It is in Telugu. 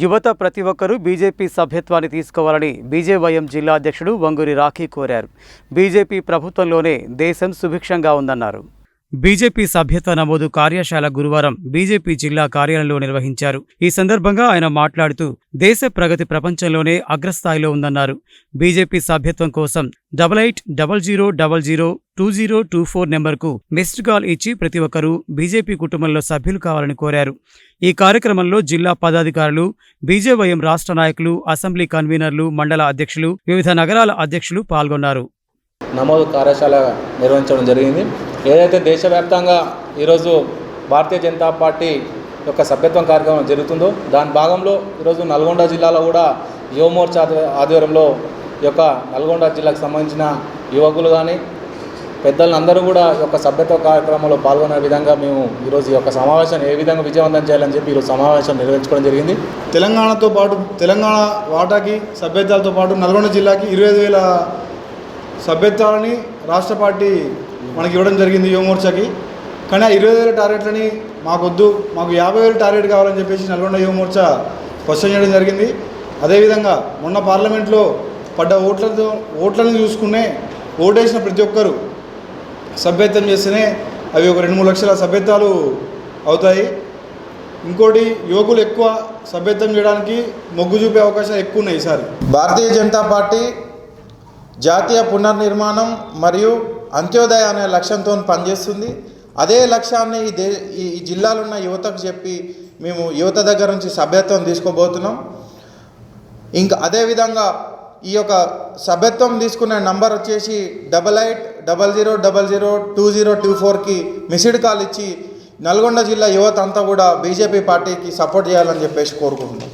యువత ప్రతి ఒక్కరూ బీజేపీ సభ్యత్వాన్ని తీసుకోవాలని బీజేవైఎం జిల్లా అధ్యక్షుడు వంగూరి రాఖీ కోరారు. బీజేపీ ప్రభుత్వంలోనే దేశం సుభిక్షంగా ఉందన్నారు. బీజేపీ సభ్యత్వ నమోదు కార్యశాల గురువారం బీజేపీ జిల్లా కార్యాలయంలో నిర్వహించారు. ఈ సందర్భంగా ఆయన మాట్లాడుతూ దేశ ప్రగతి ప్రపంచంలోనే అగ్రస్థాయిలో ఉందన్నారు. బీజేపీ సభ్యత్వం కోసం double eight double zero double zero two zero two four నెంబర్కు మిస్డ్ కాల్ ఇచ్చి ప్రతి ఒక్కరూ బీజేపీ కుటుంబంలో సభ్యులు కావాలని కోరారు. ఈ కార్యక్రమంలో జిల్లా పదాధికారులు బీజేవైఎం రాష్ట్ర నాయకులు అసెంబ్లీ కన్వీనర్లు మండల అధ్యక్షులు వివిధ నగరాల అధ్యక్షులు పాల్గొన్నారు. నమోదు కార్యశాల నిర్వహించడం జరిగింది. ఏదైతే దేశవ్యాప్తంగా ఈరోజు భారతీయ జనతా పార్టీ యొక్క సభ్యత్వం కార్యక్రమం జరుగుతుందో దాని భాగంలో ఈరోజు నల్గొండ జిల్లాలో కూడా యువమోర్చా ఆధ్వర్యంలో ఈ యొక్క నల్గొండ జిల్లాకు సంబంధించిన యువకులు కానీ పెద్దలందరూ కూడా యొక్క సభ్యత్వ కార్యక్రమంలో పాల్గొనే విధంగా మేము ఈరోజు ఈ యొక్క సమావేశం ఏ విధంగా విజయవంతం చేయాలని చెప్పి ఈరోజు సమావేశం నిర్వహించుకోవడం జరిగింది. తెలంగాణతో పాటు తెలంగాణ వాటాకి సభ్యత్వాలతో పాటు నల్గొండ జిల్లాకి ఇరవై వేల సభ్యత్వాలని రాష్ట్ర పార్టీ మనకి ఇవ్వడం జరిగింది యువమోర్చాకి. కానీ ఆ ఇరవై వేల టార్గెట్లని మాకొద్దు మాకు యాభై వేలు టార్గెట్ కావాలని చెప్పేసి నల్గొండ యువమోర్చా స్పష్టం చేయడం జరిగింది. అదేవిధంగా మొన్న పార్లమెంట్లో పడ్డ ఓట్లతో ఓట్లను చూసుకునే ఓటేసిన ప్రతి ఒక్కరు సభ్యత్వం చేస్తేనే అవి ఒక రెండు మూడు లక్షల సభ్యత్వాలు అవుతాయి. ఇంకోటి యువకులు ఎక్కువ సభ్యత్వం చేయడానికి మొగ్గు చూపే అవకాశాలు ఎక్కువ ఉన్నాయి ఈసారి. భారతీయ జనతా పార్టీ జాతీయ పునర్నిర్మాణం మరియు అంత్యోదయ అనే లక్ష్యంతో పనిచేస్తుంది. అదే లక్ష్యాన్ని ఈ దే ఈ ఈ జిల్లాలో ఉన్న యువతకు చెప్పి మేము యువత దగ్గర నుంచి సభ్యత్వం తీసుకోబోతున్నాం ఇంకా అదేవిధంగా ఈ యొక్క సభ్యత్వం తీసుకునే నంబర్ వచ్చేసి double eight double zero double zero two zero two ఫోర్కి మిస్డ్ కాల్ ఇచ్చి నల్గొండ జిల్లా యువత అంతా కూడా బీజేపీ పార్టీకి సపోర్ట్ చేయాలని చెప్పేసి కోరుకుంటున్నాం.